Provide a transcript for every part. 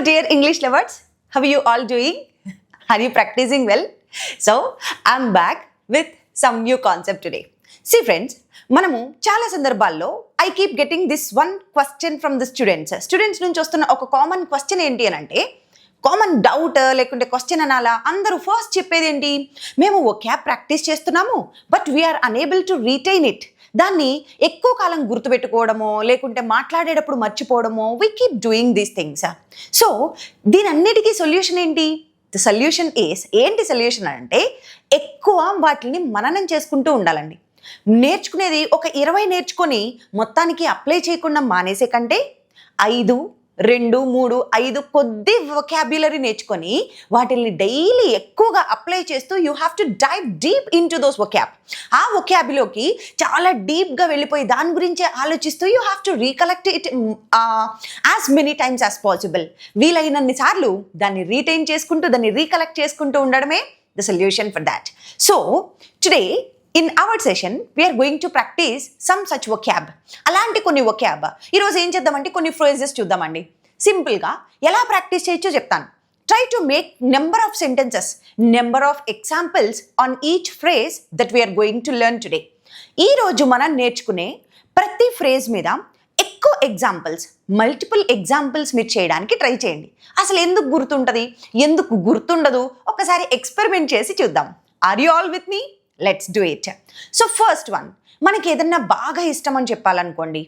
dear English lovers. How are you all doing? Are you practicing well? So, I'm back with some new concept today. See friends, మనము చాలా సందర్భాల్లో I keep getting this one question from the students students నుంచి వస్తున్న ఒక common question ఏంటి అని అంటే common doubt లేకుంటే క్వశ్చన్ అనాలా అందరూ ఫస్ట్ చెప్పేది ఏంటి మేము ఒక క్యాబ్ ప్రాక్టీస్ చేస్తున్నాము but we're unable to retain it దాన్ని ఎక్కువ కాలం గుర్తుపెట్టుకోవడమో లేకుంటే మాట్లాడేటప్పుడు మర్చిపోవడమో we keep doing these things so దీనన్నిటికీ solution ఏంటి? ద సొల్యూషన్ ఏస్ ఏంటి సొల్యూషన్ అంటే ఎక్కువ వాటిని మననం చేసుకుంటూ ఉండాలండి. నేర్చుకునేది ఒక ఇరవై నేర్చుకొని మొత్తానికి అప్లై చేయకుండా మానేసే కంటే ఐదు రెండు మూడు ఐదు కొద్ది వొకాబ్యులరీ నేర్చుకొని వాటిని డైలీ ఎక్కువగా అప్లై చేస్తూ you have to dive deep in to those vocab ఆ వొకాబ్లోకి చాలా డీప్గా వెళ్ళిపోయి దాని గురించే ఆలోచిస్తూ you have to recollect it as many times as possible వీలైనన్ని సార్లు దాన్ని రీటైన్ చేసుకుంటూ దాన్ని రీకలెక్ట్ చేసుకుంటూ ఉండడమే the solution for that so today in our session we're going to practice some such vocab అలాంటి కొన్ని వొక్యాబ్ ఈరోజు ఏం చేద్దామంటే కొన్ని ఫ్రేజెస్ చూద్దామండి. సింపుల్గా ఎలా ప్రాక్టీస్ చేయొచ్చో చెప్తాను. Try to make number of sentences number of examples on each phrase that we're going to learn today ఈరోజు మనం నేర్చుకునే ప్రతి ఫ్రేజ్ మీద ఎక్కువ ఎగ్జాంపుల్స్ మల్టిపుల్ ఎగ్జాంపుల్స్ మీరు చేయడానికి ట్రై చేయండి. అసలు ఎందుకు గుర్తుంటుంది? ఎందుకు గుర్తుండదు? ఒకసారి ఎక్స్పెరిమెంట్ చేసి చూద్దాం. Are you all with me let's do it so first one మనకి ఏదన్నా బాగా ఇష్టం అని చెప్పాలనుకోండి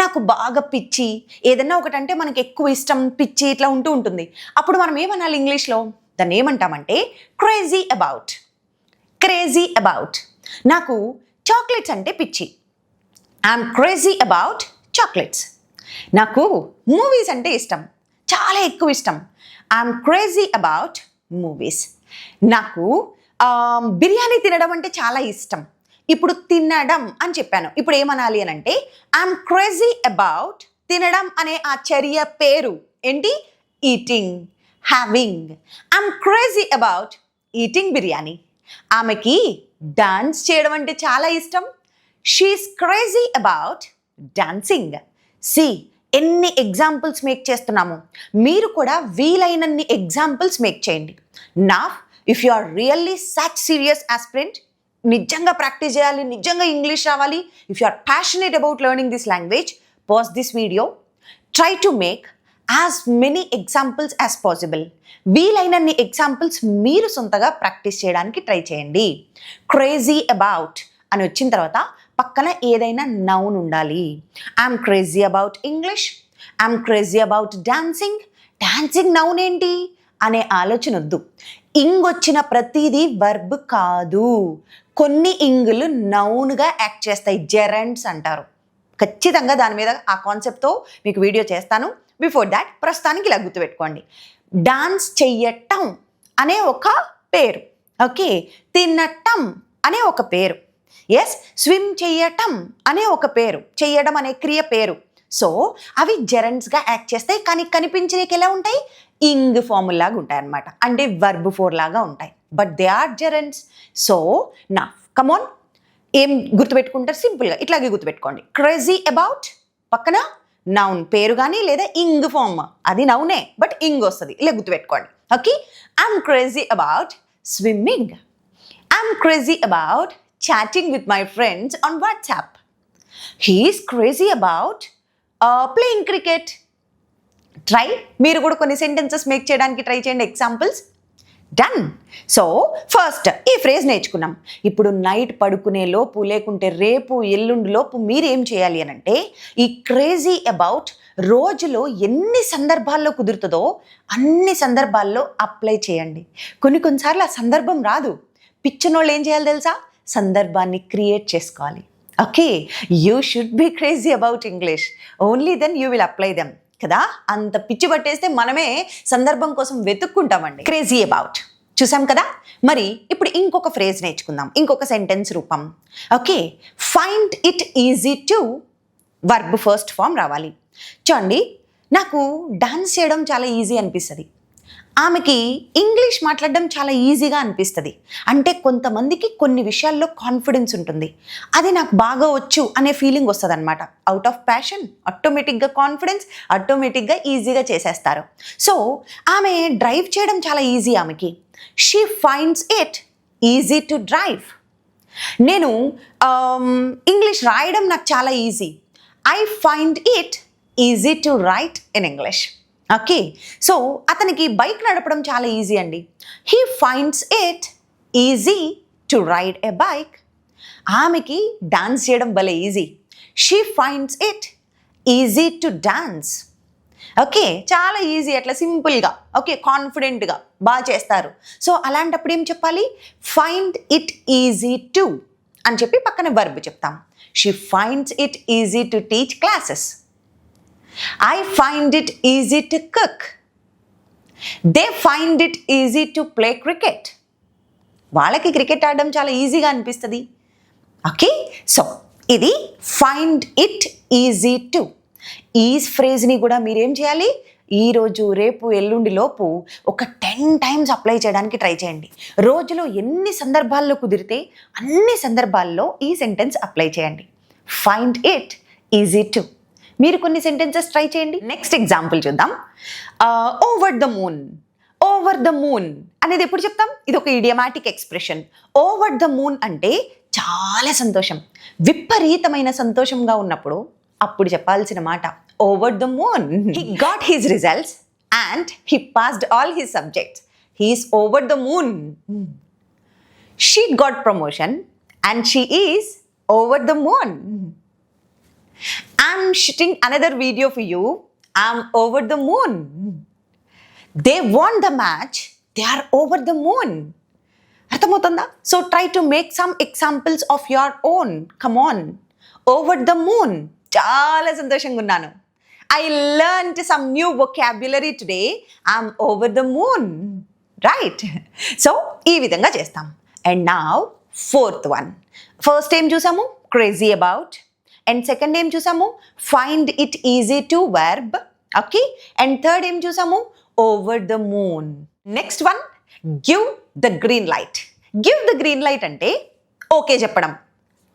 నాకు బాగా పిచ్చి ఏదన్నా ఒకటంటే మనకి ఎక్కువ ఇష్టం పిచ్చి ఇట్లా ఉంటూ ఉంటుంది. అప్పుడు మనం ఏమనాలి ఇంగ్లీష్లో దాన్ని ఏమంటామంటే క్రేజీ అబౌట్ క్రేజీ అబౌట్ నాకు చాక్లెట్స్ అంటే పిచ్చి. ఐఎమ్ క్రేజీ అబౌట్ చాక్లెట్స్ నాకు మూవీస్ అంటే ఇష్టం. చాలా ఎక్కువ ఇష్టం. ఐఎమ్ క్రేజీ అబౌట్ మూవీస్ నాకు బిర్యానీ తినడం అంటే చాలా ఇష్టం. ఇప్పుడు తినడం అని చెప్పాను. ఇప్పుడు ఏమనాలి అని అంటే ఐఎమ్ క్రేజీ అబౌట్ తినడం అనే ఆ చర్య పేరు ఏంటి? Eating having I'm crazy about eating biryani. ఆమెకి డాన్స్ చేయడం అంటే చాలా ఇష్టం. She's crazy about dancing see ఎన్ని ఎగ్జాంపుల్స్ మేక్ చేస్తున్నాము. మీరు కూడా వీలైనన్ని ఎగ్జాంపుల్స్ మేక్ చేయండి. నా if you are really such serious aspirant నిజంగా ప్రాక్టీస్ చేయాలి నిజంగా ఇంగ్లీష్ రావాలి if you are passionate about learning this language pause this video try to make as many examples as possible వీలైనన్ని ఎగ్జాంపుల్స్ మీరు సొంతగా practice చేయడానికి ట్రై చేయండి. Crazy about అని వచ్చిన తర్వాత పక్కన ఏదైనా నౌన్ ఉండాలి. I'm crazy about English I'm crazy about dancing dancing noun ఏంటి? అనే ఆలోచన వద్దు. ఇంగ్ వచ్చిన ప్రతిదీ వర్బ్ కాదు. కొన్ని ఇంగులు నౌన్గా యాక్ట్ చేస్తాయి. జెరెంట్స్ అంటారు. ఖచ్చితంగా దాని మీద ఆ కాన్సెప్ట్తో మీకు వీడియో చేస్తాను. బిఫోర్ దాట్ ప్రస్తుతానికి ఇలా గుర్తుపెట్టుకోండి. డాన్స్ చెయ్యటం అనే ఒక పేరు. ఓకే? తినటం అనే ఒక పేరు. ఎస్ స్విమ్ చెయ్యటం అనే ఒక పేరు. చెయ్యడం అనే క్రియ పేరు. సో అవి జెరెంట్స్గా యాక్ట్ చేస్తాయి. కానీ కనిపించడానికి ఎలా ఉంటాయి? ఇంగ్ ఫార్ముల్ లాగా ఉంటాయి అనమాట అంటే వర్బ్ ఫోర్ లాగా ఉంటాయి. But they are gerunds so నా కమోన్ ఏం గుర్తుపెట్టుకుంటారు? సింపుల్గా ఇట్లాగే గుర్తుపెట్టుకోండి. క్రేజీ అబౌట్ పక్కన నౌన్ పేరు కానీ లేదా ఇంగ్ ఫామ్ అది నౌనే బట్ ఇంగ్ వస్తుంది. ఇలా గుర్తుపెట్టుకోండి. Okay I'm crazy about swimming I'm crazy about chatting with my friends on WhatsApp he's crazy about playing cricket try మీరు కూడా కొన్ని సెంటెన్సెస్ మేక్ చేయడానికి ట్రై చేయండి. ఎగ్జాంపుల్స్ డన్ సో ఫస్ట్ ఈ ఫ్రేజ్ నేర్చుకున్నాం. ఇప్పుడు నైట్ పడుకునే లోపు లేకుంటే రేపు ఎల్లుండి లోపు మీరు ఏం చేయాలి అని అంటే ఈ క్రేజీ అబౌట్ రోజులో ఎన్ని సందర్భాల్లో కుదురుతుందో అన్ని సందర్భాల్లో అప్లై చేయండి. కొన్ని కొన్నిసార్లు ఆ సందర్భం రాదు. పిచ్చినోళ్ళు ఏం చేయాలి తెలుసా? సందర్భాన్ని క్రియేట్ చేసుకోవాలి. Okay you should be crazy about English only then you will apply them కదా? అంత పిచ్చి పట్టేస్తే మనమే సందర్భం కోసం వెతుక్కుంటామండి. క్రేజీ అబౌట్ చూసాం కదా? మరి ఇప్పుడు ఇంకొక ఫ్రేజ్ నేర్చుకుందాం. ఇంకొక సెంటెన్స్ రూపం. Okay find it easy to verb first form రావాలి. చూడండి నాకు డాన్స్ చేయడం చాలా ఈజీ అనిపిస్తుంది. ఆమెకి ఇంగ్లీష్ మాట్లాడడం చాలా ఈజీగా అనిపిస్తుంది. అంటే కొంతమందికి కొన్ని విషయాల్లో కాన్ఫిడెన్స్ ఉంటుంది. అది నాకు బాగా వచ్చు అనే ఫీలింగ్ వస్తుంది అనమాట అవుట్ ఆఫ్ ప్యాషన్ ఆటోమేటిక్గా కాన్ఫిడెన్స్ ఆటోమేటిక్గా ఈజీగా చేసేస్తారు. సో ఆమె డ్రైవ్ చేయడం చాలా ఈజీ ఆమెకి. She finds it easy to drive నేను ఇంగ్లీష్ రాయడం నాకు చాలా easy I find it easy to write in English okay so అతనికి బైక్ నడపడం చాలా ఈజీ అండి. He finds it easy to ride a bike ఆమెకి డాన్స్ చేయడం భలే easy she finds it easy to dance okay చాలా ఈజీ అట్లా సింపుల్గా ఓకే కాన్ఫిడెంట్గా బాగా చేస్తారు. సో అలాంటప్పుడు ఏం చెప్పాలి? ఫైండ్ ఇట్ ఈజీ టు అని చెప్పి పక్కన వర్బ్ చెప్తాం. She finds it easy to teach classes I find it easy to cook they find it easy to play cricket వాళ్ళకి క్రికెట్ ఆడడం చాలా ఈజీగా అనిపిస్తుంది. ఓకే సో ఇది ఫైండ్ ఇట్ ఈజీ టు ఈ ఫ్రేజ్ని కూడా మీరేం చేయాలి? ఈరోజు రేపు ఎల్లుండి లోపు ఒక టెన్ టైమ్స్ అప్లై చేయడానికి ట్రై చేయండి. రోజులో ఎన్ని సందర్భాల్లో కుదిరితే అన్ని సందర్భాల్లో ఈ సెంటెన్స్ అప్లై చేయండి. ఫైండ్ ఇట్ ఈజీ టు మీరు కొన్ని సెంటెన్సెస్ ట్రై చేయండి. నెక్స్ట్ ఎగ్జాంపుల్ చూద్దాం. Over the moon over the moon అనేది ఎప్పుడు చెప్తాం? ఇది ఒక idiomatic expression over the moon అంటే చాలా సంతోషం. విపరీతమైన సంతోషంగా ఉన్నప్పుడు అప్పుడు చెప్పాల్సిన మాట over the moon he got his results and he passed all his subjects he's over the moon she got promotion and she is over the moon I'm shooting another video for you I'm over the moon they want the match they are over the moon అర్థమవుతుందా? So try to make some examples of your own come on over the moon చాలా సంతోషంగా ఉన్నాను. I learn some new vocabulary today I'm over the moon right so ఈ విధంగా చేస్తాం. And నా fourth one first ఏం చూసాము? క్రేజీ అబౌట్ అండ్ సెకండ్ ఏం చూసాము? Find it easy to verb okay and third ఏం చూసాము? Over the moon next one give the green light give the green light అంటే ఓకే చెప్పడం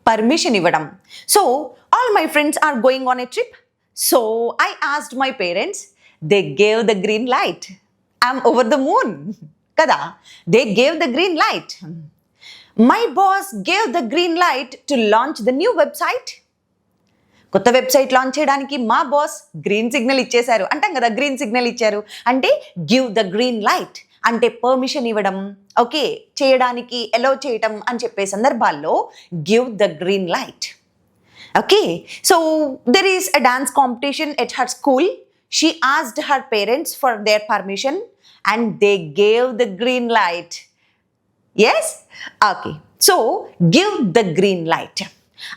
పర్మిషన్ ఇవ్వడం. So all my friends are going on a trip so I asked my parents they gave the green light I'm over the moon కదా they gave the green light my boss gave the green light to launch the new website కొత్త website launch చేయడానికి మా boss green signal ఇచ్చేశారు. అంటాం కదా green signal ఇచ్చారు. అంటే give the green light అంటే పర్మిషన్ ఇవ్వడం ఓకే చేయడానికి ఎలో చేయటం అని చెప్పే సందర్భాల్లో give the green light okay so there is a dance competition at her school she asked her parents for their permission and they gave the green light yes okay so give the green light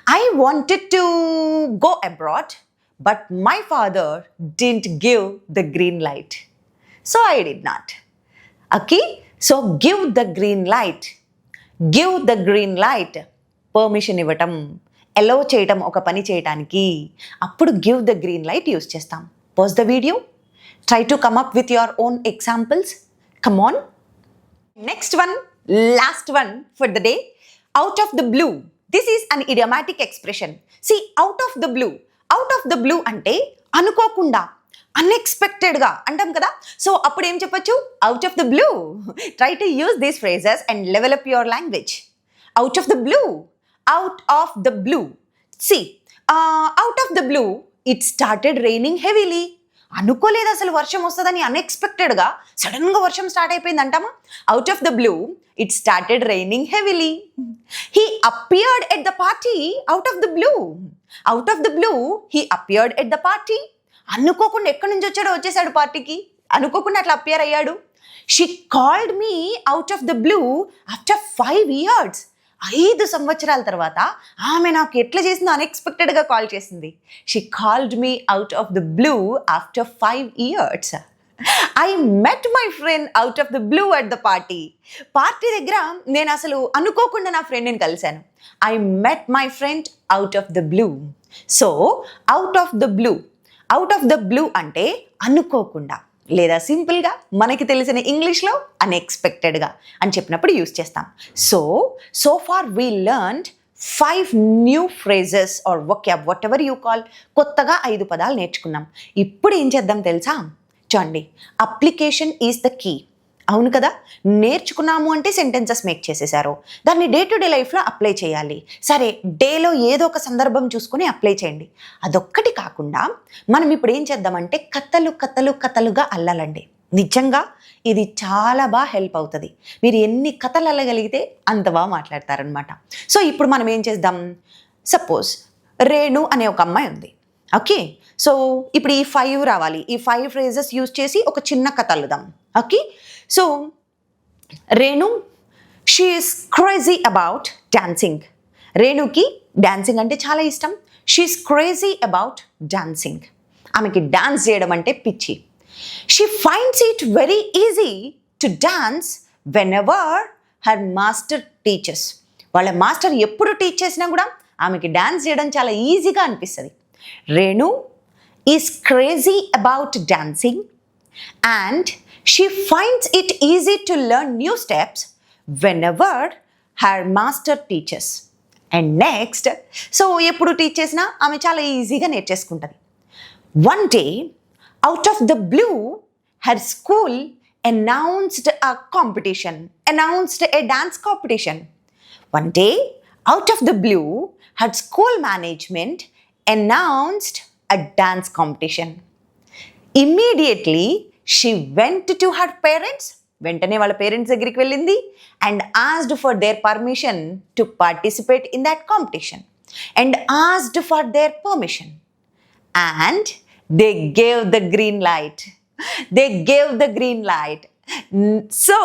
I wanted to go abroad but my father didn't give the green light so I did not అకీ so give the green light give the green light permission ఇవ్వటం allow చేయటం ఒక పని చేయటానికి అప్పుడు give the green light use చేస్తాం. Pause the video try to come up with your own examples come on next one last one for the day out of the blue this is an idiomatic expression see out of the blue out of the blue అంటే అనుకోకుండా అన్ఎక్స్పెక్టెడ్గా అంటాం కదా? So అప్పుడు ఏం చెప్పొచ్చు? Out of the blue try to use these phrases and develop your language out of the blue out of the blue see out of the blue it started raining heavily అనుకోలేదు అసలు వర్షం వస్తుందని అన్ఎక్స్పెక్టెడ్గా సడన్గా వర్షం స్టార్ట్ అయిపోయింది అంటామా out of the blue it started raining heavily he appeared at the party out of the blue out of the blue he appeared at the party అనుకోకుండా ఎక్కడి నుంచి వచ్చాడో వచ్చేసాడు పార్టీకి. అనుకోకుండా అట్లా అపియర్ అయ్యాడు. She called me out of the blue after five years ఐదు సంవత్సరాల తర్వాత ఆమె నాకు ఎట్లా చేసిందో అన్ఎక్స్పెక్టెడ్గా కాల్ చేసింది. She called me out of the blue after five years I met my friend out of the blue at the party party దగ్గర నేను అసలు అనుకోకుండా నా ఫ్రెండ్ని కలిశాను. I met my friend out of the blue so out of the blue out of the blue అంటే అనుకోకుండా. లేదా సింపుల్గా మనకి తెలిసిన ఇంగ్లీష్లో అన్ఎక్స్పెక్టెడ్గా అని చెప్పినప్పుడు యూస్ చేస్తాం. So so far we learned five new phrases or vocab whatever you call కొత్తగా ఐదు పదాలు నేర్చుకున్నాం. ఇప్పుడు ఏం చేద్దాం తెలుసా? చూడండి. అప్లికేషన్ ఈజ్ ద కీ అవును కదా? నేర్చుకున్నాము అంటే సెంటెన్సెస్ మేక్ చేసేసారు దాన్ని డే టు డే లైఫ్లో అప్లై చేయాలి. సరే డేలో ఏదో ఒక సందర్భం చూసుకొని అప్లై చేయండి. అదొక్కటి కాకుండా మనం ఇప్పుడు ఏం చేద్దామంటే కథలు కథలు కథలుగా అల్లాలండి. నిజంగా ఇది చాలా బాగా హెల్ప్ అవుతుంది. మీరు ఎన్ని కథలు అల్లగలిగితే అంత బాగా మాట్లాడతారనమాట సో ఇప్పుడు మనం ఏం చేద్దాం? సపోజ్ రేణు అనే ఒక అమ్మాయి ఉంది. ఓకే? సో ఇప్పుడు ఈ ఫైవ్ రావాలి. ఈ ఫైవ్ ఫ్రేజెస్ యూజ్ చేసి ఒక చిన్న కథ అల్లుదాం. Okay? So Renu she is crazy about dancing రేణుకి dancing అంటే చాలా ఇష్టం. She is crazy about dancing ఆమెకి డాన్స్ చేయడం అంటే పిచ్చి. She finds it very easy to dance whenever her master teachers వాళ్ళ మాస్టర్ ఎప్పుడు టీచ్ చేసినా కూడా ఆమెకి డాన్స్ చేయడం చాలా ఈజీగా అనిపిస్తుంది. Renu is crazy about dancing and she finds it easy to learn new steps whenever her master teaches. And next so ఎప్పుడు టీచ్ చేసినా ఆమె చాలా ఈజీగా నేర్చేసుకుంటుంది one day out of the blue her school announced a competition, announced a dance competition. One day, out of the blue, her school management announced a dance competition. immediately she went to her parents వెంటనే వాళ్ళ parents దగ్గరికి వెళ్ళింది and asked for their permission to participate in that competition and asked for their permission and they gave the green light they gave the green light so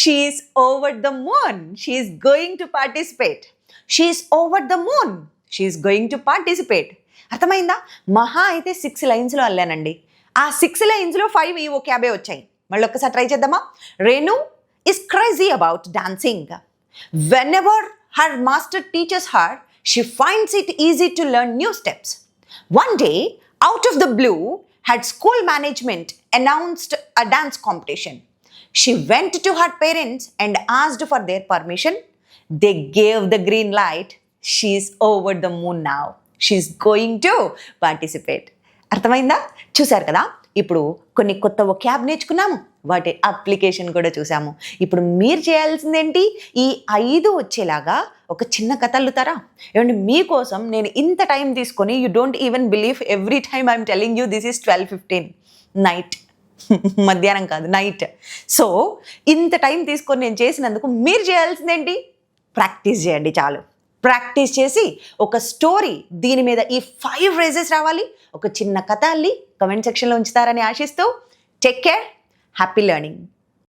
she is over the moon she is going to participate she is over the moon she is going to participate అర్థమైందా మహా అయితే six లైన్స్లో అల్లానండి ఆ six లైన్స్లో five ఈ ఒక యాభై వచ్చాయి మళ్ళీ ఒక్కసారి ట్రై చేద్దామా Renu is crazy about dancing whenever her master teachers her she finds it easy to learn new steps One day, out of the blue, had school management announced a dance competition. She went to her parents and asked for their permission. They gave the green light. She's over the moon now. She's going to participate. అర్థమైందా? చూశారు కదా? ఇప్పుడు కొన్ని కొత్త ఒక cab నేర్చుకున్నాము. వాటి application కూడా చూసాము ఇప్పుడు మీరు చేయాల్సిందేంటి? ఈ ఐదు వచ్చేలాగా ఒక చిన్న కథ అల్లుతారా? ఏమంటే మీకోసం నేను ఇంత టైం తీసుకొని you don't even believe every time I'm telling you this is twelve fifteen night మధ్యాహ్నం కాదు నైట్ సో ఇంత టైం తీసుకొని నేను చేసినందుకు మీరు చేయాల్సిందేంటి? ప్రాక్టీస్ చేయండి చాలు. ప్రాక్టీస్ చేసి ఒక స్టోరీ దీని మీద ఈ ఫైవ్ ఫ్రేజెస్ రావాలి. ఒక చిన్న కథ అల్లి కమెంట్ సెక్షన్లో ఉంచుతారని ఆశిస్తూ టేక్ కేర్ హ్యాపీ లెర్నింగ్.